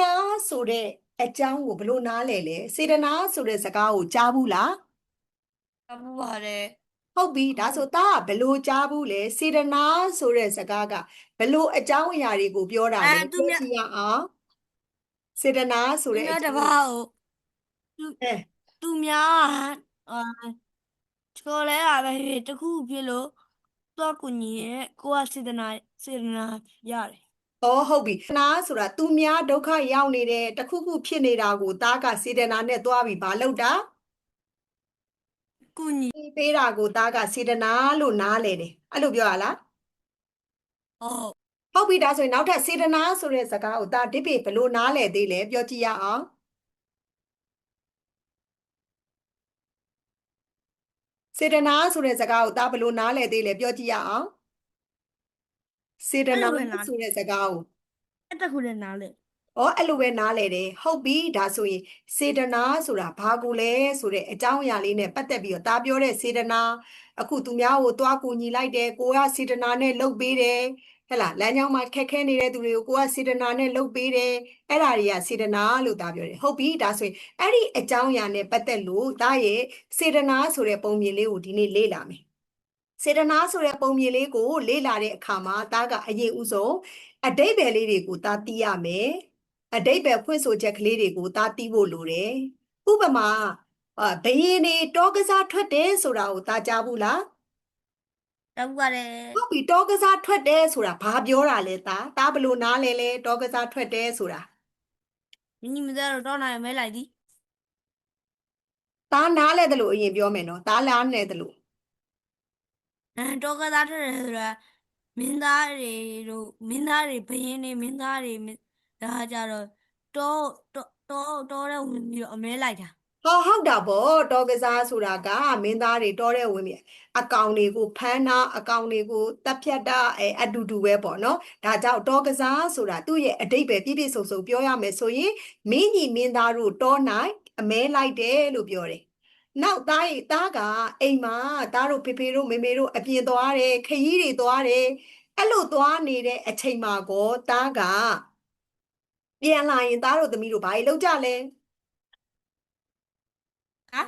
နာဆိုတဲ့အကြောင်းကိုဘယ်လိုနားလဲလဲစေတနာဆိုတဲ့စကားကိုကြားဘူးလားအပူပါတယ်ဟုတ်ပြီဒါဆိုသားကဘယ်လိုကြားဘူးလဲစေတနာဆိုတဲ့စကားကဘယ်လိုအကြောင်းအရာတွေကိုပြောတာလဲအဲသူပြောမြတ်ကြည့်ရအောင်စေတနာဆိုသူတဲ့အများကြောတင်းပါးကိုသူအဲသူများအာချော်လဲတာပဲဖြစ်တခုဖြစ်လို့တော့ကိုညီရဲ့ကိုကစေတနာစေတနာရတယ်။ အော်ဟုတ်ပြီ။နာဆိုတာသူများဒုက္ခရောက်နေတယ်တခုခုဖြစ်နေတာကိုသားကစေတနာနဲ့သွားပြီးဘာလုပ်တာကိုညီပေးတာကိုသားကစေတနာလို့နားလဲတယ်။အဲ့လိုပြောရလားဟုတ်။ဟုတ်ပြီဒါဆိုရင်နောက်ထပ်စေတနာဆိုတဲ့စကားကိုသားဒီပေဘယ်လိုနားလဲသေးလဲပြောကြည့်ရအောင်။စေတနာဆိုတဲ့စကားကိုသားဘယ်လိုနားလဲသေးလဲပြောကြည့်ရအောင်။ စေတနာဆိုတဲ့စကားကိုအဲ့တခုလည်းနားလေ။ဩအဲ့လိုပဲနားလဲတယ်။ဟုတ်ပြီဒါဆိုရင်စေတနာဆိုတာဘာကိုလဲဆိုတဲ့အကြောင်းအရာလေးနဲ့ပတ်သက်ပြီးတော့ဒါပြောတဲ့စေတနာအခုသူများကိုတွားကူညီလိုက်တယ်ကိုကစေတနာနဲ့လှုပ်ပေးတယ်ဟဲ့လားလမ်းကြောင်းမှာခက်ခဲနေတဲ့သူတွေကိုကိုကစေတနာနဲ့လှုပ်ပေးတယ်အဲ့ဒါတွေကစေတနာလို့ဒါပြောတယ်ဟုတ်ပြီဒါဆိုရင်အဲ့ဒီအကြောင်းအရာနဲ့ပတ်သက်လို့ဒါရဲ့စေတနာဆိုတဲ့ပုံမြင်လေးကိုဒီနေ့လေ့လာမယ် စေတနာဆိုတဲ့ပုံမြင်လေးကို လေ့လာတဲ့အခါမှာဒါကအရင်ဥဆုံးအတိတ်ပဲလေးတွေကိုဒါသိရမယ်အတိတ်ပဲဖွင့်ဆိုချက်ကလေးတွေကိုသားသိဖို့လိုတယ်။ဥပမာအာဘယင်းနေတောကစားထွက်တယ်ဆိုတာကိုသားကြားဘူးလားတပူပါတယ်။ဟုတ်ပြီတောကစားထွက်တယ်ဆိုတာဘာပြောတာလဲသား။သားဘယ်လိုနားလဲလဲတောကစားထွက်တယ်ဆိုတာညီညီမသားတော့တော့နိုင်မဲလိုက်သည်။သားနားလဲတယ်လို့အရင်ပြောမယ်နော်။သားလားနဲ့တယ်လို့ အဲတော့ကစားထက်တယ်ဆိုတာမင်းသားတွေတို့မင်းသားတွေဘယင်းတွေမင်းသားတွေမင်းဒါကြတော့တော့တော့တော့တော့တဲ့ဝင်ပြီးတော့အမဲလိုက်တာ။ဟောဟုတ်တာပေါ့တောကစားဆိုတာကမင်းသားတွေတောတဲ့ဝင်ပြီအကောင်တွေကိုဖမ်းတာအကောင်တွေကိုတပ်ဖြတ်တာအဲအတူတူပဲပေါ့နော်။ဒါကြောင့်တောကစားဆိုတာသူ့ရဲ့အတိတ်ပဲပြည့်ပြည့်စုံစုံပြောရမယ်ဆိုရင်မင်းကြီးမင်းသားတို့တောနိုင်အမဲလိုက်တယ်လို့ပြောတယ်။ နောက်သားရဲ့သားကအိမ်မှာသားတို့ဖေဖေတို့မေမေတို့အပြင်သွားတယ်ခရီးတွေသွားတယ်အဲ့လိုသွားနေတဲ့အချိန်မှာကောသားကပြန်လာရင်သားတို့သမီးတို့ဘာကြီးလုပ်ကြလဲဟမ်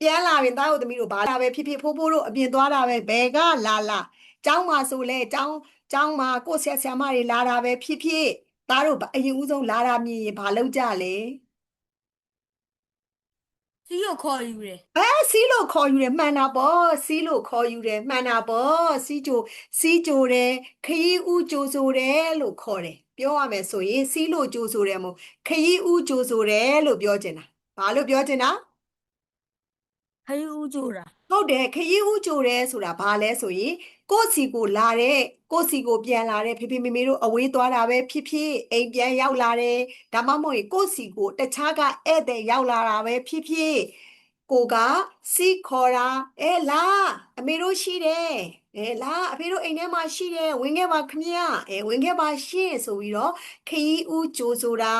ပြန်လာရင်သားတို့သမီးတို့ဘာလာပဲဖြစ်ဖြစ်ဖိုးဖိုးတို့အပြင်သွားတာပဲဘယ်ကလာလာကျောင်းမှာဆိုလဲကျောင်းကျောင်းမှာကိုယ့်ဆရာဆရာမတွေလာတာပဲဖြစ်ဖြစ်သားတို့အရင်ဦးဆုံးလာတာမြင်ရင်ဘာလုပ်ကြလဲ စီကိုခေါ်ယူတယ်အဲစီးလို့ခေါ်ယူတယ်မှန်တာပေါ့စီးလို့ခေါ်ယူတယ်မှန်တာပေါ့စီးကြိုစီးကြိုတယ်ခရီးဦးကြိုဆိုတယ်လို့ခေါ်တယ်ပြောရမယ်ဆိုရင်စီးလို့ကြိုဆိုတယ်မို့ခရီးဦးကြိုဆိုတယ်လို့ပြောချင်တာဘာလို့ပြောချင်တာခရီးဦးကြိုတာ ဟုတ်တယ်ခရီးဦးကြိုတယ်ဆိုတာဘာလဲဆိုရင်ကိုယ့်စီကိုလာတဲ့ကိုယ့်စီကိုပြန်လာတဲ့ဖေဖေမေမေတို့အဝေးသွားတာပဲဖြစ်ဖြစ်အိမ်ပြန်ရောက်လာတယ်ဒါမှမဟုတ်ရင်ကိုယ့်စီကိုတခြားကဧည့်သည်ရောက်လာတာပဲဖြစ်ဖြစ်ကိုကစီခေါ်တာအဲလာအမေတို့ရှိတယ်အဲလာအဖေတို့အိမ်ထဲမှာရှိတယ်ဝင်ခဲ့ပါခမအဲဝင်ခဲ့ပါရှင့်ဆိုပြီးတော့ခရီးဦးကြိုဆိုတာ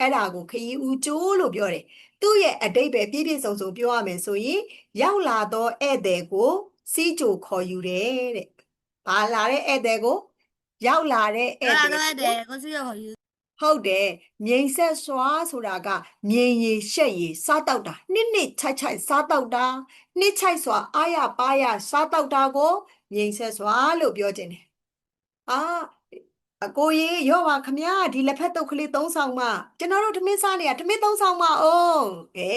အဲ့ဒါကိုခရီးဦးကြိုလို့ပြောတယ် သူ့ရဲ့အတိတ်ပဲပြည့်ပြည့်စုံစုံပြောရမယ်ဆိုရင်ရောက်လာသောဧည့်သည်ကိုစီးကြိုခေါ်ယူတယ်တဲ့။ဘာလာတဲ့ဧည့်သည်ကိုရောက်လာတဲ့ဧည့်အဲ့ဒါသည်တော့ကိုတဲ့ကိုစီကိုခေါ်ယူဟုတ်တယ်။မြိန်ဆက်စွာဆိုတာကမြိန်ရည်ရှက်ရည်စားတောက်တာနှစ်နှစ်ချိုက်ချိုက်စားတောက်တာနှစ်ချိုက်စွာအာရပါရစားတောက်တာကိုမြိန်ဆက်စွာလို့ပြောခြင်းတယ်။အာ အကိုရေရောပါခမရဒီလက်ဖက်တုပ်ကလေးသုံးဆောင်မကျွန်တော်တို့ထမင်းစားနေရထမင်းသုံးဆောင်မအောင်ကဲ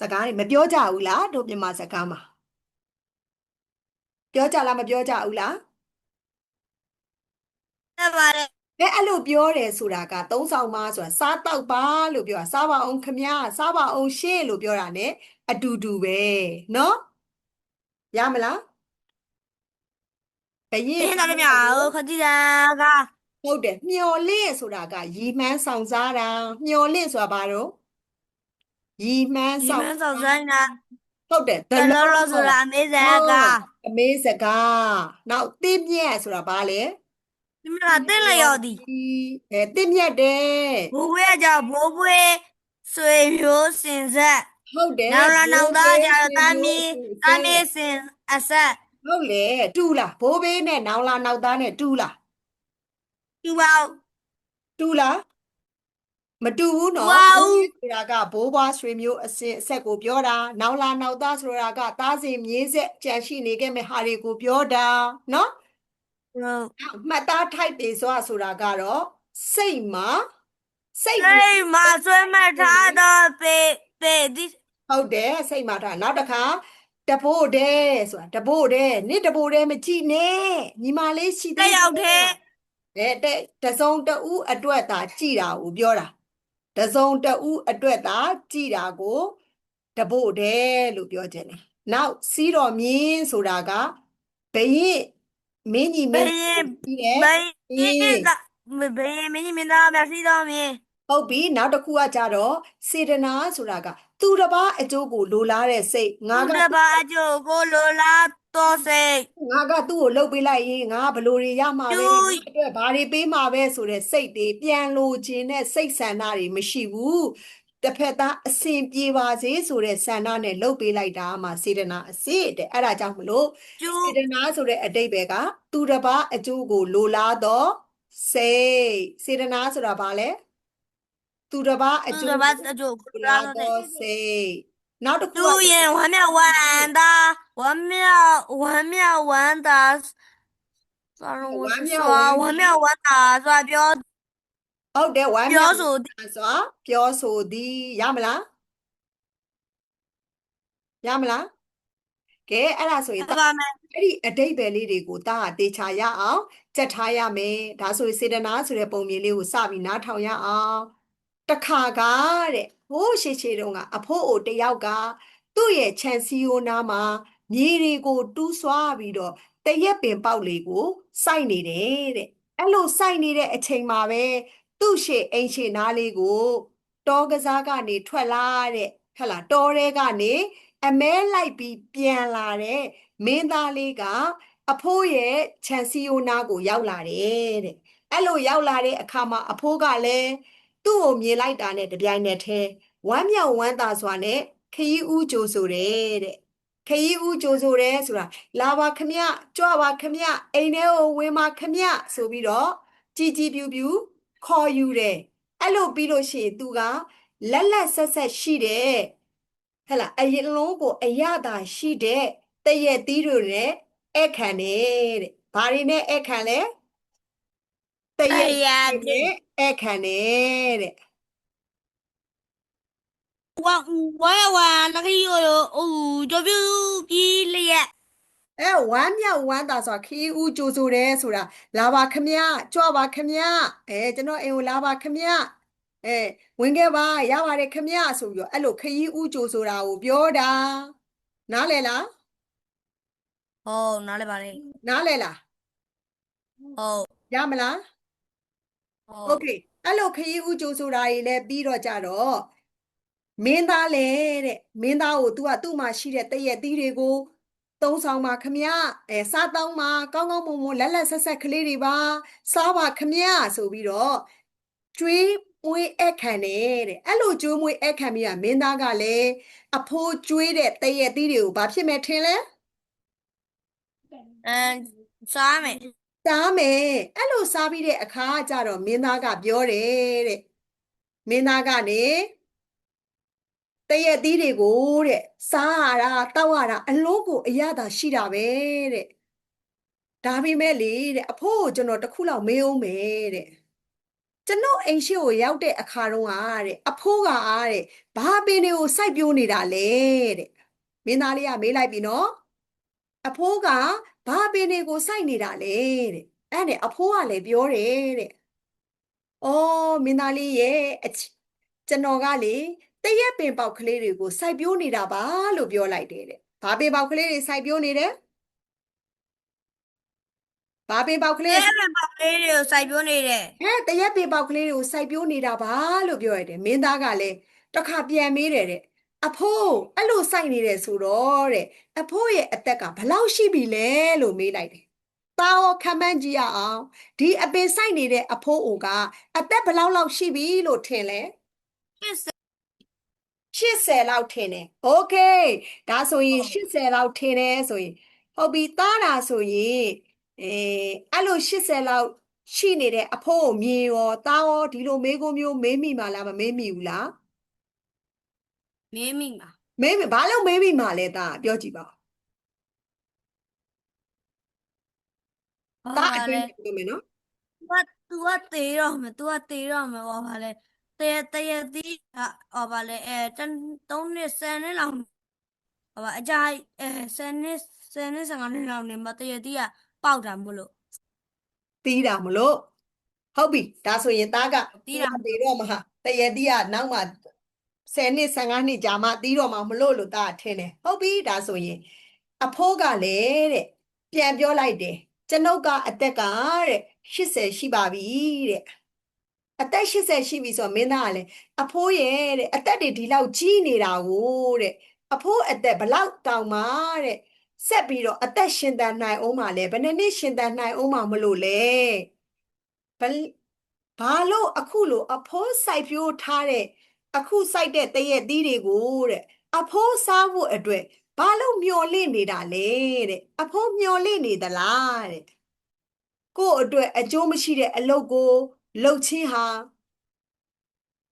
စကားတွေမပြောကြဘူးလားတို့မြန်မာစကားမှာ ပြောကြလားမပြောကြဘူးလား တက်ပါတယ် ကဲအဲ့လိုပြောတယ်ဆိုတာကသုံးဆောင်ပါဆိုတာစားတောက်ပါလို့ပြောတာစားပါအောင်ခမည်းစားပါအောင်ရှေ့လို့ပြောတာ ਨੇ အတူတူပဲเนาะရမလားဘယ ပြ င် င်းတော်မြဟိုခကြည့်တာက ဟုတ်တယ်မျော်လင့်ဆိုတာကရီမှန်းဆောင်စားတာမျော်လင့်ဆိုတာဘာတော့ရီမှန်းဒီဆောင်မန်းဆောင်ဆိုင်တာဟုတ်တယ်တလောလောဆိုတာအမေဇာကအမေစကားနောက်တင့်မြက်ဆိုတာဘာလဲဒီမှာတက်လျော်သည်အဲတင့်မြက်တယ်ဘိုးဘွေးကကြောင့်ဘိုးဘွေးဆွေမျိုးစင်ဆက်ဟုတ်တယ်နောက်လာနောက်သားကြတော့ဘိုးတာမီဘေးတာမီစင်အဆက်ဟုတ်လေတူလားဘိုးဘေးနဲ့နောင်လာနောက်သားနဲ့တူလား သူပေါတူလားမတူဘူးနော်ဝါဘိုးဦးကြီးဆိုတာကဘိုးဘွားဆွေမျိုးအစဉ်အဆက်ကိုပြောတာနောက်လာနောက်သားဆိုတာကသားစဉ်မြေးဆက်ကြံရှိနေခဲ့မဲ့ဟာတွေကိုပြောတာနော်ဟုတ်နောက်မှတ်သားထိုက်ပေစွာဆိုတာကတော့စိတ်မှာစိတ်စိတ်မှာဆွဲမှတ်ထားသောပေပေဒီဟုတ်တယ်စိတ်မှာထားနောက်တစ်ခါတဘို့တဲ့ဆိုတာတဘို့တဲ့နင့်တဘို့တဲ့မကြည့်နဲ့ညီမလေးရှိတက်ရောက် တဲ့တဲ့တဲ့တစုံတဦးအတွက်သာကြည်တာကိုပြောတာတစုံတဦးအတွက်သာကြည်တာကိုတဘို့တဲ့လို့ပြောခြင်းတယ်နောက်စီးတော်မြင်းဆိုတာကဘရင်မင်းကြီးမဘင်းယင်ကြီးတယ်ဘယင်ကဘယင်မင်းကြီးမင်းသား merci တော်မြင်ဟုတ်ပြီနောက်တစ်ခုကကြတော့စေတနာဆိုတာက သူတစ်ပါးအကျိုးကိုလိုလားတဲ့စိတ်ငါငါကကဘာအကျိုးကိုလိုလား တော်စိတ်ငါကသူ့ကိုလှုပ်ပေးလိုက်ရင်ငါဘယ်လိုတွေရမှာလဲကျူးငါအတွက်ဘာတွေပေးမှာပဲဆိုတဲ့စိတ်တွေပြန်လိုခြင်းနဲ့စိတ်ဆန္ဒတွေမရှိဘူးတစ်ဖက်သားအစဉ်ပြေပါစေဆိုတဲ့ဆန္ဒနဲ့လှုပ်ပေးလိုက်တာမှစေတနာအစစ်တဲ့အဲ့ဒါကြောင့်မလို့ကျူစေတနာဆိုတဲ့အတိတ်ပဲကသူတစ်ပါးအကျိုးကိုလိုလားတော့စိတ်စေတနာဆိုတာဘာလဲသူတစ်ပါးအသူကျိုးကဘာအကျိုးကိုကိုလိုလာလားတော်တော့စိတ် နောက်တစ်ခုသူကရင်ဝမ်းမြောက်ဝမ်းသာဝမ်းမြောက်ဝမ်းမြောက်ဝမ်းသာဆိုတော့ဝမ်းမြောက်ဝမ်းမြောက်ဝမ်းသာဆိုပြောဟုတ်တယ်ဝမ်းပြောမြောက်ဆိုစွာပြောဆိုသည်ရမလားရမလားကဲအဲ့ဒါဆိုရင်ပါမယ်အဲ့ဒီအတိတ်ပဲလေးတွေကိုတားတေချာရအောင်ကြက်ထားရမယ်ဒါဆိုရင်စေတနာဆိုတဲ့ပုံမြင်လေးကိုစပြီးနားထောင်ရအောင် တခါကတဲ့ဟိုးရှေ့ရှေ့တုန်းကအဖိုးအိုတယောက်ကသူ့ရဲ့ခြံစည်းရိုးနားမှာမြေတွေကိုတူးဆွားပြီးတော့တရက်ပင်ပေါက်လေးကိုစိုက်နေတယ်တဲ့အဲ့လိုစိုက်နေတဲ့အချိန်မှာပဲသူ့ရှေ့အိမ်ရှေ့နားလေးကိုတောကစားကနေထွက်လာတဲ့ဟဲ့လားတောထဲကနေအမဲလိုက်ပြီးပြန်လာတဲ့မင်းသားလေးကအဖိုးရဲ့ခြံစည်းရိုးနားကိုရောက်လာတယ်တဲ့အဲ့လိုရောက်လာတဲ့အခါမှာအဖိုးကလည်း သူ့ကိုမြင်လိုက်တာနဲ့တပြိုင်နက်တည်းဝမ်းမြောက်ဝမ်းသာစွာနဲ့ခရီးဦးကြိုဆိုတယ်တဲ့ခရီးဦးကြိုဆိုတယ်ဆိုတာလာပါခမကြွပါခမအိမ်ထဲကိုဝင်ပါခမဆိုပြီးတော့ကြည်ကြည်ပြူပြူခေါ်ယူတယ်အဲ့လိုပြီးလို့ရှိရင်သူကလက်လက်ဆက်ဆက်ရှိတယ်ဟဲ့လားအရင်လုံးကိုအရသာရှိတဲ့တရက်သီးတွေနဲ့အဲ့ခံတယ်တဲ့ဘာတွေနဲ့အဲ့ခံလဲတရက်သီး တွေနဲ့အဲ့ခံတယ်တဲ့ဝမ်းဝမ်းဝမ်းလခီကိုအိုးကြပြူကြီးလျက်အဲဝမ်းမြောက်ဝမ်းသာဆိုတာခီးဦးကြိုဆိုတယ်ဆိုတာလာပါခမကြွပါခမအဲကျွန်တော်အိမ်ကိုလာပါခမအဲဝင်ခဲ့ပါရပါတယ်ခမဆိုပြီးတော့အဲ့လိုခီးဦးကြိုဆိုတာကိုပြောတာနားလဲလားဟုတ်နားလဲပါလေနားလဲလားဟုတ်ရမလားဟု โอเคအဲ့လိုခရီးဦးကြိုဆိုတာတွေလည်းပြီးတော့ကြတော့မင်းသားလေတဲ့မင်းသားကို तू ကသူ့မှာရှိတဲ့တရက်သီးတွေကိုသုံးဆောင်ပါခမအဲစားတောင်းပါကောင်းကောင်းမွန်မွန်လက်လက်ဆက်ဆက်ကလေးတွေပါစားပါခမဆိုပြီးတော့ကျွေးမွေးအခန့်တယ်တဲ့အဲ့လိုကျွေးမွေးအခန့်ပြီးတာမင်းသားကလည်းအဖိုးကျွေးတဲ့တရက်သီးတွေကိုဘာဖြစ်မဲ့ထင်လဲ အမ်စားမယ် စားမယ်အဲ့လိုစားပြီးတဲ့အခါကျတော့မင်းသားကပြောတယ်တဲ့မင်းသားကနေတရက်သီးတွေကိုတဲ့စားရတာတောက်ရတာအလုံးကိုအရသာရှိတာပဲတဲ့ဒါပေမဲ့လေတဲ့အဖိုးကိုကျွန်တော်တစ်ခုလောက်မေးအောင်မယ်တဲ့ကျွန်တော်အိမ်ရှိကိုရောက်တဲ့အခါတုန်းကတဲ့အဖိုးကတဲ့ဘာပင်တွေကိုစိုက်ပျိုးနေတာလဲတဲ့မင်းသားလေးကမေးလိုက်ပြီနော်အဖိုးက ဘာပင်တွေကိုစိုက်နေတာလဲတဲ့အဲ့နဲ့အဖိုးကလည်းပြောတယ်တဲ့။အော်မင်းသားလေးရဲ့အချကျွန်တော်ကလေတရက်ပင်ပေါက်ကလေးတွေကိုစိုက်ပျိုးနေတာပါလို့ပြောလိုက်တယ်တဲ့။ဘာပင်ပေါက်ကလေးတွေစိုက်ပျိုးနေတယ်။ဘာပင်ပေါက်ကလေးအဲ့ဒါပါလေးတွေကိုစိုက်ပြိုးနေတယ်ဟဲ့တရက်ပင်ပေါက်ကလေးတွေကိုစိုက်ပျိုးနေတာပါလို့ပြောရတယ်။မင်းသားကလည်းတစ်ခါပြန်မေးတယ်တဲ့ အဖိုးအဲ့လိုစိုက်နေတယ်ဆိုတော့တဲ့အဖိုးရဲ့အသက်ကဘလောက်ရှိပြီလဲလို့မေးလိုက်တယ်။သားရောခမန်းကြည့်ရအောင်ဒီအပင်စိုက်နေတဲ့အဖိုးအိုကအသက်ဘလောက်လောက်ရှိပြီလို့ထင်လဲ80လောက်ထင်တယ်။ Okay ဒါဆိုရင်80လောက်ထင်တယ်ဆိုရင်ဟုတ်ပြီသားတာဆိုရင်အဲအဲ့လို80လောက်ရှိနေတဲ့အဖိုးကိုမြင်ရောသားရောဒီလိုမေးခွန်းမျိုးမေးမိမှလားမမေးမိဘူးလား။ မင်းမိမှာမေးမိဘာလို့မေးမိမှာလဲသားပြောကြည့်ပါဟောသားအပါကျွေးလေပြောမယ်နော်သူကသူကတေးတော့မယ်သူကတေးတော့မယ်ဟောပါလေတေးတေးသီးဟာဟောပါလေအဲတန်းသုံးနှစ်ဆယ်နှစ်လောက်ဟောပါအကြိုက်အဲဆယ်နှစ်ဆယ်နှစ်ဆယ်ငါးနှစ်လောက်နေမှာတေးသီးကပေါက်တာမို့လို့တီးတာမလို့ဟုတ်ပြီဒါဆိုရင်သားကတီးတာသူကတေတော့မှာတရတီးကနောက်မှ 10နှစ်15နှစ်ကြာမှတီးတော့မှာမလို့လို့သားကထင်တယ်ဟုတ်ပြီဒါဆိုရင်အဖိုးကလည်းတဲ့ပြန်ပြောလိုက်တယ်ကျွန်ုပ်ကအသက်ကတဲ့80ရှိပါပြီတဲ့အသက်80ရှိပြီဆိုတော့မင်းသားကလည်းအဖိုးရဲ့တဲ့အသက်တွေဒီလောက်ကြီးနေတာကိုတဲ့အဖိုးအသက်ဘလောက်တောင်မှတဲ့ဆက်ပြီးတော့အသက်ရှင်သန်နိုင်အောင်ပါလဲဘယ်နှစ်နှစ်ရှင်သန်နိုင်အောင်ပါမလို့လဲဘယ်ဘာလို့အခုလိုအဖိုးစိုက်ပျိုးထားတဲ့ အခုစိုက်တဲ့တရက်သီးတွေကိုတဲ့အဖိုးစားဖို့အတွက်ဘာလို့မျော်လင့်နေတာလဲတဲ့အဖိုးမျော်လင့်နေသလားတဲ့ကို့အတွက်အကျိုးမရှိတဲ့အလုပ်ကိုလုပ်ချင်းဟာ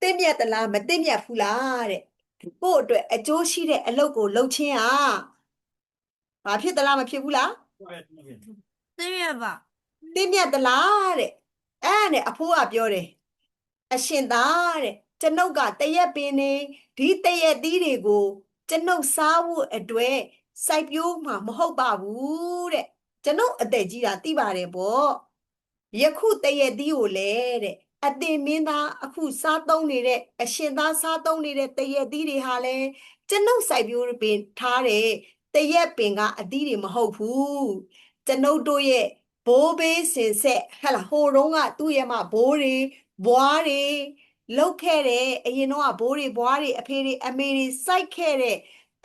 တင့်မြတ်သလားမတင့်မြတ်ဘူးလားတဲ့ကို့အတွက်အကျိုးရှိတဲ့အလုပ်ကိုလုပ်ချင်းဟာဘာဖြစ်သလားမဖြစ်ဘူးလားသိရပါတင်းမြတ်သလားတဲ့အဲ့ဒါနဲ့အဖိုးကပြောတယ်အရှင်သားတဲ့ ကျွန်ုပ်ကတရက်ပင်နေဒီတရက်သီးတွေကိုကျွန်ုပ်စားဖို့အတွက်စိုက်ပျိုးမှာမဟုတ်ပါဘူးတဲ့ကျွန်ုပ်အသက်ကြီးတာသိပါတယ်ပေါ့ယခုတရက်သီးကိုလေတဲ့အတင်မင်းသားအခုစားသုံးနေတဲ့အရှင်သားစားသုံးနေတဲ့တရက်သီးတွေဟာလဲကျွန်ုပ်စိုက်ပျိုးပင်ထားတဲ့တရက်ပင်ကအသီးတွေမဟုတ်ဘူးကျွန်ုပ်တို့ရဲ့ဘိုးဘေးစင်ဆက်ဟဲ့လားဟိုတုန်းကသူ့ရဲ့မဘိုးတွေဘွားတွေ လောက်ခဲ့တဲ့အရင်တော့ကဘိုးတွေဘွားတွေအဖေတွေအမေတွေစိုက်ခဲ့တဲ့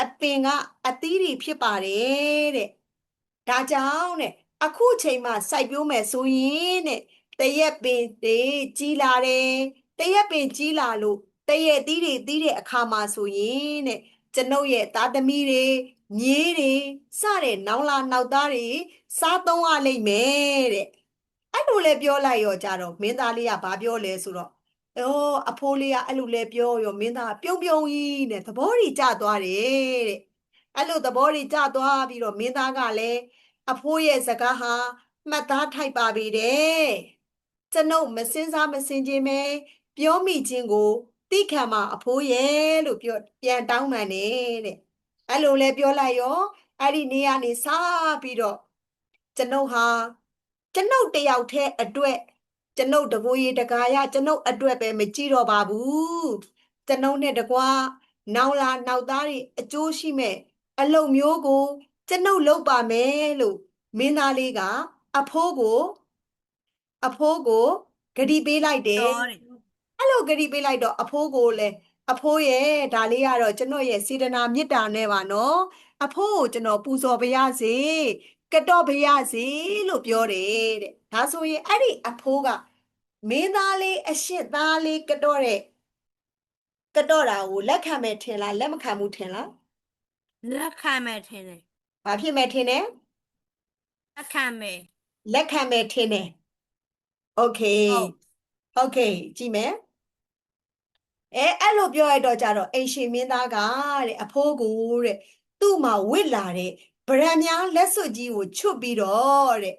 အပင်ကအသီးတွေဖြစ်ပါတယ်တဲ့ဒါကြောင့်တဲ့အခုချိန်မှစိုက်ပျိုးမယ်ဆိုရင်တဲ့တရက်ပင်တွေကြီးလာတယ်တရက်ပင်ကြီးလာလို့တရက်သီးတွေသီးတဲ့အခါမှာဆိုရင်တဲ့ကျွန်ုပ်ရဲ့သားသမီးတွေမြေးတွေစတဲ့နောင်လာနောက်သားတွေစားသုံးရလိမ့်မယ်တဲ့အဲ့လိုလဲပြောလိုက်ရောကြတော့မင်းသားလေးကဘာပြောလဲဆိုတော့ အော်အဖိုးလေးကအဲ့လိုလဲပြောရောမင်းသားကပြုံးပြုံးကြီးနဲ့သဘောကြီးကျသွားတယ်တဲ့အဲ့လိုသဘောကြီးကျသွားပြီးတော့မင်းသားကလည်းအဖိုးရဲ့စကားဟာမှတ်သားထိုက်ပါပြီတဲ့ကျွန်ုပ်မစင်စားမစင်ခြင်းပဲပြောမိခြင်းကိုသိခံမှာအဖိုးရဲ့လို့ပြောပြန်တောင်းပန်တယ်တဲ့အဲ့လိုလဲပြောလိုက်ရောအဲ့ဒီနေရာနေစားပြီးတော့ကျွန်ုပ်ဟာကျွန်ုပ်တယောက်တည်းအတွက် ကျွန်ုပ်တကိုယ်ရည်တကာရကျွန်ုပ်အတွက်ပဲမကြည့်တော့ပါဘူးကျွန်ုပ်နဲ့တကွာနောက်လာနောက်သားတွေအကျိုးရှိမဲ့အလုပ်မျိုးကို ကျွန်ုပ်လုပ်ပါမယ်လို့မင်းသားလေးကအဖိုးကို အဖိုးကိုဂတိပေးလိုက်တယ်တော်တယ်အဲ့လိုဂတိပေးလိုက်တော့အဖိုးကိုလည်းအဖိုးရဲ့ဒါလေးကတော့ကျွန်တော်ရဲ့စေတနာမေတ္တာနဲ့ပါနော်အဖိုးကိုကျွန်တော်ပူဇော်ပါရစေ ကတော့ပါရစေလို့ပြောတယ်တဲ့ဒါဆိုရင်အဲ့ဒီအဖိုးကမင်းသားလေးအရှစ်သားလေးကတော့တဲ့ကတော့တာကိုလက်ခံမယ်ထင်လားလက်မခံဘူးထင်လား လက်ခံမယ်ထင်တယ် ဘာဖြစ်မယ်ထင်တယ် လက်ခံမယ် လက်ခံမယ်ထင်တယ်โอเค ဟုတ် ဟုတ်ကဲ့ကြည့်မယ်အဲအဲ့လိုပြောရတော့ကြတော့အိမ်ရှင်မင်းသားကတဲ့အဖိုးကိုတဲ့သူ့မှာဝစ်လာတဲ့ ဗရံများလက်စွပ်ကြီးကိုချွတ်ပြီးတော့တဲ့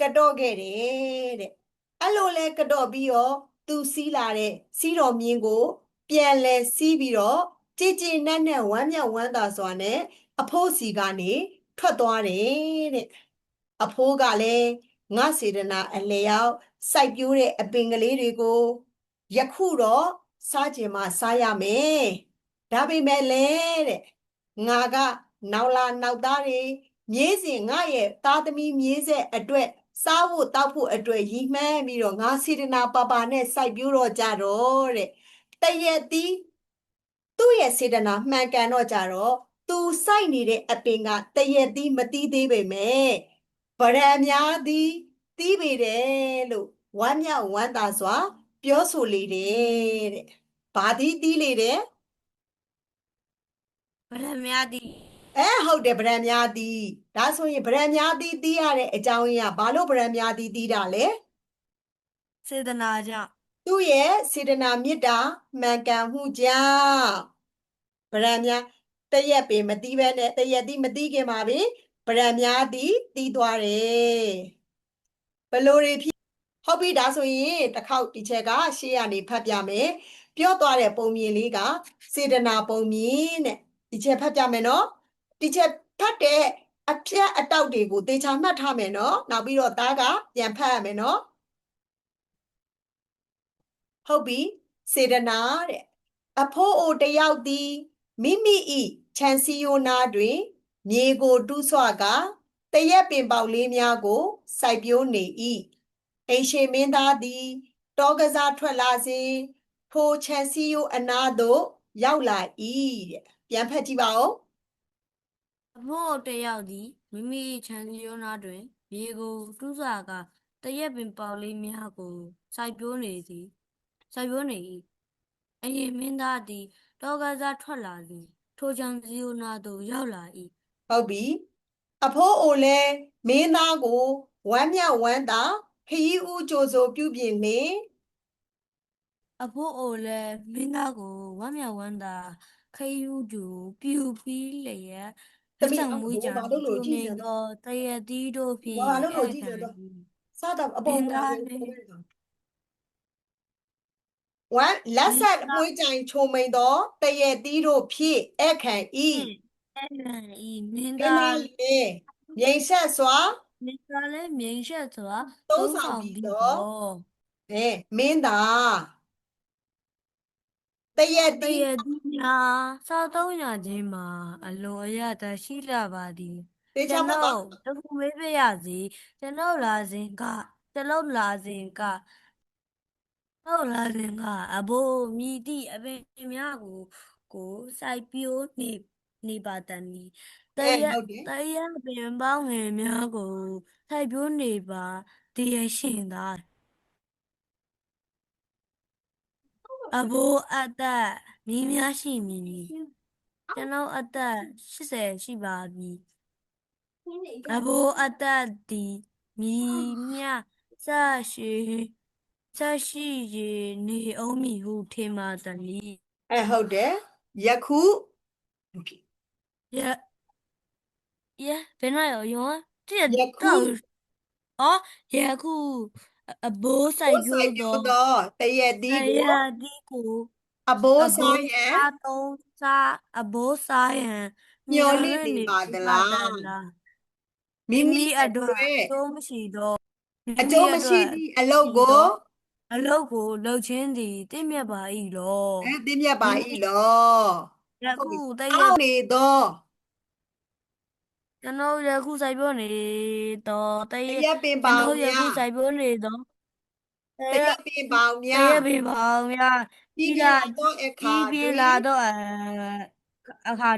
ကတော့ခဲ့တယ်တဲ့အဲ့လိုလဲကတော့ပြီးတော့သူစီးလာတဲ့စီးတော်မြင်းကို ပြန်လဲစီးပြီးတော့ကြည်ကြည်နက်နက်ဝမ်းမြောက်ဝမ်းသာစွာနဲ့အဖိုးစီကနေထွက်သွားတယ်တဲ့အဖိုးကလည်းငါစေတနာအလျောက်စိုက်ပျိုးတဲ့အပင်ကလေးတွေကိုယခုတော့စားကျင်မှစားရမယ်ဒါပေမဲ့လည်းတဲ့ငါက နောက်လာနောက်သားတွေမြေးစဉ်ငါရဲ့သားသမီးမြေးဆက်အတွက်စားဖို့တောက်ဖို့အတွက်ရည်မှန်းပြီးတော့ငါစေတနာပါပါနဲ့စိုက်ပျိုးတော့ကြတော့တဲ့တရက်သီးသူ့ရဲ့စေတနာမှန်ကန်တော့ကြတော့သူစိုက်နေတဲ့အပင်ကတရက်သီးမတီးသေးပေမဲ့ဗရံများသည်တီးပေတယ်လို့ဝမ်းမြောက်ဝမ်းသာစွာ ပြောဆိုလေတယ်တဲ့။ဘာသည်တီးလေတယ်ဗရမများသည်။ အဲဟုတ်တယ်ဗရံများသည်။ဒါဆိုရင်ဗရံများသည်တီးရတဲ့အကြောင်းရင်းကဘာလို့ဗရံများသည်တီးတာလဲစေတနာကြောင့်သူ့ရဲ့စေတနာမေတ္တာမှန်ကန်မှုကြောင့်ဗရံများတရက်ပင်မတီးပဲနဲ့တရက်တီးမတီးခင်ပါပြီဗရံများသည်တီးသွားတယ်ဘလို့တွေဖြစ်ဟုတ်ပြီဒါဆိုရင်တစ်ခေါက်ဒီချက်ကရှေ့ကနေဖတ်ပြမယ်ပြောသွားတဲ့ပုံမြင်လေးကစေတနာပုံမြင်တဲ့ဒီချက်ဖတ်ပြမယ်နော် ဒီချက်ဖတ်တဲ့အပြတ်အတောက်တွေကိုသေချာမှတ်ထားမယ်နော်နောက်ပြီးတော့သားကပြန်ဖတ်ရမယ်နော်ဟုတ်ပြီစေတနာတဲ့အဖိုးအိုတယောက်သည်မိမိဤခြံစည်းရိုးနာတွင် မြေကိုတူးဆွကတရက်ပင်ပေါက်လေးများကိုစိုက်ပျိုးနေ၏အိမ်ရှင်မင်းသားသည် တောကစားထွက်လာစဉ်ထိုခြံစည်းရိုးအနားသို့ရောက်လာ၏တဲ့ပြန်ဖတ်ကြည့်ပါဦး အဖို့တယောက်သည်မိမိခြံစည်းရိုးနာတွင်မြေကိုတူးစာကတရက်ပင်ပေါက်လေးများကိုစိုက်ပျိုးနေသည်စိုက်ပျိုးနေ၏အရင်မင်းသားသည်တောကစားထွက်လာသည်ထိုခြံစည်းရိုးနာသို့ရောက်လာ၏ဟုတ်ပြီအဖိုးအိုလဲမင်းသားကိုဝမ်းမြောက်ဝမ်းသာခရီးဦးကြိုဆိုပြုပြင်လင်အဖို့အိုလည်းမင်းသားကိုဝမ်းမြောက်ဝမ်းသာခယူးကျူပြူပြီးလျက် သမီးဆက်အောက်မွေးကိုကြဘာလို့လို့သူကြည့်နေစမ်းသောတရတီးတို့ဖြင့်ဘာလို့လို့ဧကြည့်ည့်စမ်းခံတော့၏。စားတော့အပေါ်မင်းသားမှာလေးဝမ်လက်ဆက်မွေးကြိုင်ချိုမိန်သောတရက်တီးတို့ဖြင့်အခန့်ဤအဲ့ဒါဤမင်းမင်းသားသားလေမြိန်ဆက်စွာမင်းသားလည်းမြိန်ရှက်စွာသုံးသုံးဆောင်ဆောင်ပြီးပြီးတော့တော့အဲမင်းသား တရက်တတီးရတီးများစားသုံးရခြင်းမှာအလွန်အရသာရှိလာပါသည်တေချာကျွန်မှတ်ပါတော်တခုမေးပြရစီကျွန်တော်လာစဉ်ကကျွန်တော်လာစဉ်ကကျွန်တော်လာစဉ်ကအဘိုးမြည်သည့်အပင်များကိုကိုစိုက်ပျိုးနေနေပါတန်ဒီတအဲရဟုတ်တယ်တရပင်ပေါင်းငယ်များကိုစိုက်ပျိုးနေပါတည်ရရှင်သာ အဘိုးအသက်မီးများရှိမည်ကျွန်တော်အသက်80ရှိပါပြီအဘိုးအသက်သည်မြည်မြဆက်ရှိဆက်ရှိရေနေအောင်မည်ဟုထင်ပါတည်းအဲဟုတ်တယ်ယခုရရဘယ်နဲ့ရောရောတည့်ယခုတော့အော်ယခု အဘိုးစိုက်ကိုပြိုးစိုက်ပျိုးသောသောတရက်တီးတကိုရာဒီကိုအဘိုးအဘိုးစားရန် စားသုံးစားအဘိုးစားရန်မျှော်လင့်နေပါသလား မိမိမိမိအအတွတွက်က်အကျိုးမရှိသောအကျိုးမရှိသည့်အလုပ်ကိုအလုတ်ကိုလှုပ်ချင်းသည်တင့်မြတ်ပါ၏လောအဲသိမြတ်ပါ၏လောယခုတည့်ရအောင်းနေသော ကျွန်တော်ယခုစိုက်ပျိုးနေတော့တတည့်ရရက်ပင်ကျွပေါန်င်တော်ယမြခုာစိုက်ပျိုးနေတော့တတည့်ရရက်ပင်ပေါင်တများည့်ရပင်ပေါင်းများပြီးပြီးလာလာသောအခါပြီးတွပြေင်လာတော့အခါ